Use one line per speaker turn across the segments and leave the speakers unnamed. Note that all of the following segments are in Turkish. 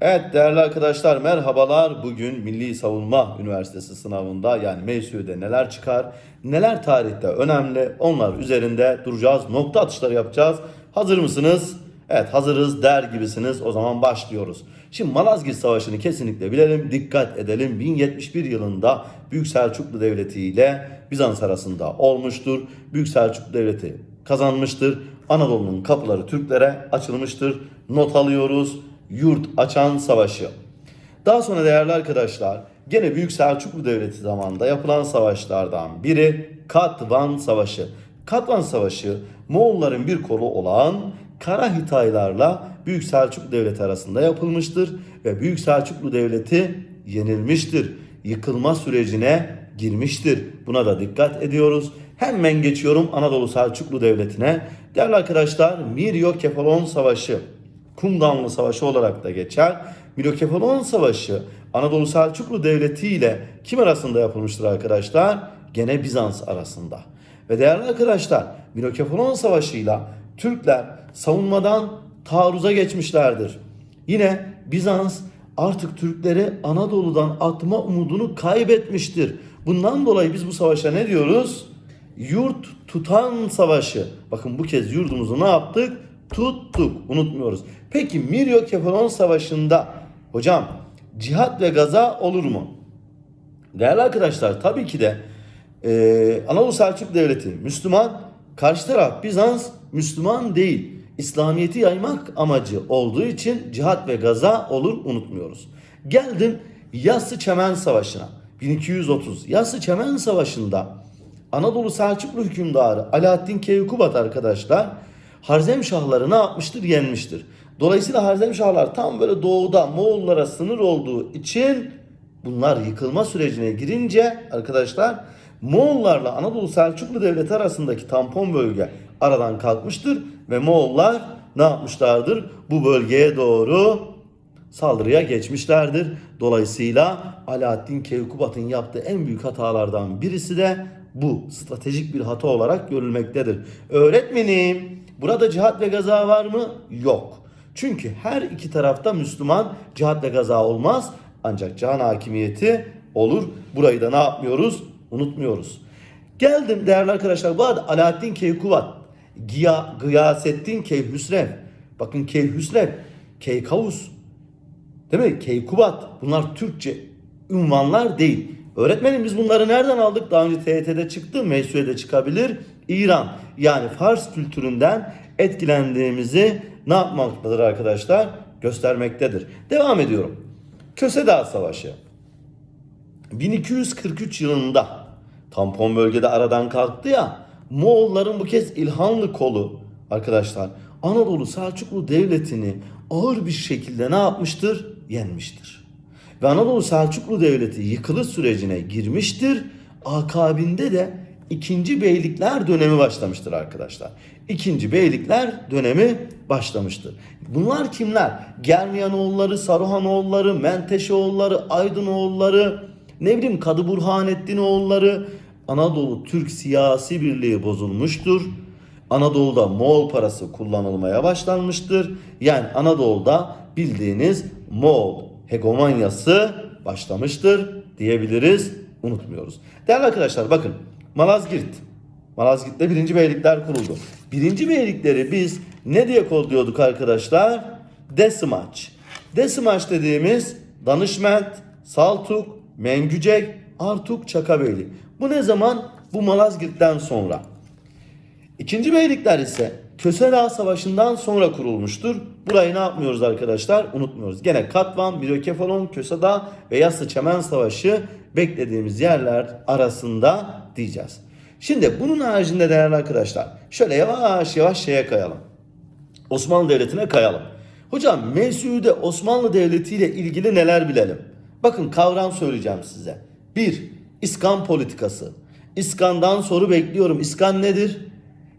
Evet değerli arkadaşlar merhabalar. Bugün Milli Savunma Üniversitesi sınavında yani MSÜ'de neler çıkar, neler tarihte önemli onlar üzerinde duracağız. Nokta atışları yapacağız. Hazır mısınız? Evet hazırız der gibisiniz. O zaman başlıyoruz. Şimdi Malazgirt Savaşı'nı kesinlikle bilelim, dikkat edelim. 1071 yılında Büyük Selçuklu Devleti ile Bizans arasında olmuştur. Büyük Selçuklu Devleti kazanmıştır. Anadolu'nun kapıları Türklere açılmıştır. Not alıyoruz. Yurt açan savaşı. Daha sonra değerli arkadaşlar gene Büyük Selçuklu Devleti zamanında yapılan savaşlardan biri Katvan Savaşı. Katvan Savaşı Moğolların bir kolu olan Kara Hitaylarla Büyük Selçuklu Devleti arasında yapılmıştır ve Büyük Selçuklu Devleti yenilmiştir. Yıkılma sürecine girmiştir. Buna da dikkat ediyoruz. Hemen geçiyorum Anadolu Selçuklu Devleti'ne. Değerli arkadaşlar Miryo-Kefalon Savaşı Kumdanlı Savaşı olarak da geçer. Mirokefalon Savaşı Anadolu Selçuklu Devleti ile kim arasında yapılmıştır arkadaşlar? Gene Bizans arasında. Ve değerli arkadaşlar Mirokefalon Savaşı ile Türkler savunmadan taarruza geçmişlerdir. Yine Bizans artık Türkleri Anadolu'dan atma umudunu kaybetmiştir. Bundan dolayı biz bu savaşa ne diyoruz? Yurt tutan savaşı. Bakın bu kez yurdumuzu ne yaptık? Tuttuk. Unutmuyoruz. Peki Miryo Kefalon Savaşı'nda hocam cihat ve gaza olur mu? Değerli arkadaşlar tabii ki de e, Anadolu Selçuk Devleti Müslüman, karşı taraf Bizans Müslüman değil. İslamiyet'i yaymak amacı olduğu için cihat ve gaza olur unutmuyoruz. Geldim Yassı Çemen Savaşı'na 1230. Yassı Çemen Savaşı'nda Anadolu Selçuklu hükümdarı Alaaddin Keykubat arkadaşlar Harzemşahları ne yapmıştır? Yenmiştir. Dolayısıyla Harzemşahlar tam böyle doğuda Moğollara sınır olduğu için bunlar yıkılma sürecine girince arkadaşlar Moğollarla Anadolu Selçuklu Devleti arasındaki tampon bölge aradan kalkmıştır ve Moğollar ne yapmışlardır? Bu bölgeye doğru saldırıya geçmişlerdir. Dolayısıyla Alaaddin Keykubat'ın yaptığı en büyük hatalardan birisi de bu stratejik bir hata olarak görülmektedir. Öğretmenim burada cihat ve gaza var mı? Yok. Çünkü her iki tarafta Müslüman cihat ve gaza olmaz. Ancak can hakimiyeti olur. Burayı da ne yapmıyoruz? Unutmuyoruz. Geldim değerli arkadaşlar. Bu arada Alaaddin Keykubat, Giya, Gıyasettin Keyhüsrev. Bakın Keyhüsrev, Keykavus, Değil mi? Keykubat. Bunlar Türkçe ünvanlar değil. Öğretmenim biz bunları nereden aldık? Daha önce TYT'de çıktı, MSÜ'de çıkabilir. İran yani Fars kültüründen etkilendiğimizi ne yapmaktadır arkadaşlar? Göstermektedir. Devam ediyorum. Köse Savaşı. 1243 yılında tampon bölgede aradan kalktı ya Moğolların bu kez İlhanlı kolu arkadaşlar Anadolu Selçuklu Devleti'ni ağır bir şekilde ne yapmıştır? Yenmiştir. Ve Anadolu Selçuklu Devleti yıkılış sürecine girmiştir. Akabinde de ikinci beylikler dönemi başlamıştır arkadaşlar. İkinci beylikler dönemi başlamıştır. Bunlar kimler? Germiyanoğulları, Saruhanoğulları, Menteşeoğulları, Aydınoğulları, ne bileyim Kadı Burhanettin oğulları Anadolu Türk siyasi birliği bozulmuştur. Anadolu'da Moğol parası kullanılmaya başlanmıştır. Yani Anadolu'da bildiğiniz Moğol hegemonyası başlamıştır diyebiliriz. Unutmuyoruz. Değerli arkadaşlar bakın Malazgirt. Malazgirt'te birinci beylikler kuruldu. Birinci beylikleri biz ne diye kodluyorduk arkadaşlar? Desimaç. Desimaç dediğimiz Danışment, Saltuk, Mengücek, Artuk, Çakabeyli. Bu ne zaman? Bu Malazgirt'ten sonra. İkinci beylikler ise Köse Dağı Savaşı'ndan sonra kurulmuştur. Burayı ne yapmıyoruz arkadaşlar? Unutmuyoruz. Gene Katvan, Mirokefalon, Köse Dağı ve Yassı Çemen Savaşı beklediğimiz yerler arasında diyeceğiz. Şimdi bunun haricinde değerli arkadaşlar şöyle yavaş yavaş şeye kayalım. Osmanlı Devleti'ne kayalım. Hocam MSÜ'de Osmanlı Devleti ile ilgili neler bilelim? Bakın kavram söyleyeceğim size. 1. İskan politikası. İskan'dan soru bekliyorum. İskan nedir?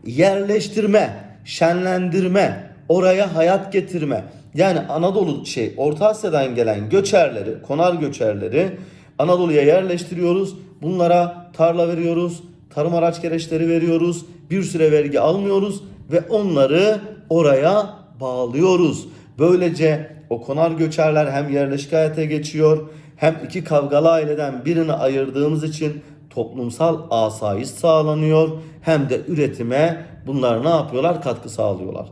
Yerleştirme, şenlendirme, oraya hayat getirme. Yani Anadolu şey Orta Asya'dan gelen göçerleri, konar göçerleri Anadolu'ya yerleştiriyoruz. Bunlara tarla veriyoruz, tarım araç gereçleri veriyoruz. Bir süre vergi almıyoruz ve onları oraya bağlıyoruz. Böylece o konar göçerler hem yerleşik hayata geçiyor hem iki kavgalı aileden birini ayırdığımız için toplumsal asayiş sağlanıyor hem de üretime bunlar ne yapıyorlar? Katkı sağlıyorlar.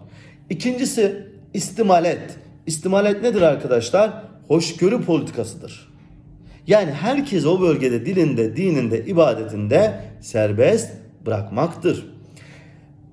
İkincisi istimalet. İstimalet nedir arkadaşlar? Hoşgörü politikasıdır. Yani herkes o bölgede dilinde, dininde, ibadetinde serbest bırakmaktır.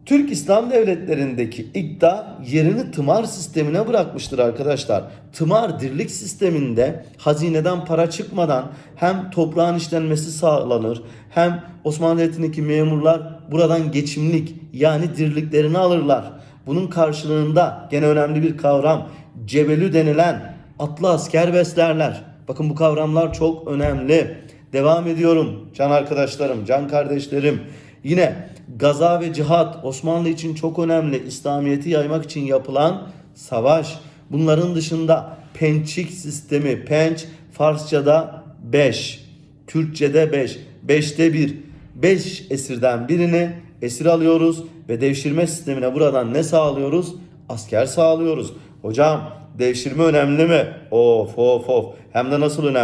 Türk İslam devletlerindeki iddia yerini tımar sistemine bırakmıştır arkadaşlar. Tımar dirlik sisteminde hazineden para çıkmadan hem toprağın işlenmesi sağlanır hem Osmanlı Devleti'ndeki memurlar buradan geçimlik yani dirliklerini alırlar. Bunun karşılığında gene önemli bir kavram cebelü denilen atlı asker beslerler. Bakın bu kavramlar çok önemli. Devam ediyorum can arkadaşlarım, can kardeşlerim. Yine gaza ve cihat Osmanlı için çok önemli. İslamiyet'i yaymak için yapılan savaş. Bunların dışında pençik sistemi. Penç Farsçada 5, Türkçe'de 5. 5'te 1. 5 esirden birini esir alıyoruz ve devşirme sistemine buradan ne sağlıyoruz? Asker sağlıyoruz. Hocam devşirme önemli mi? Of of of. Hem de nasıl önemli?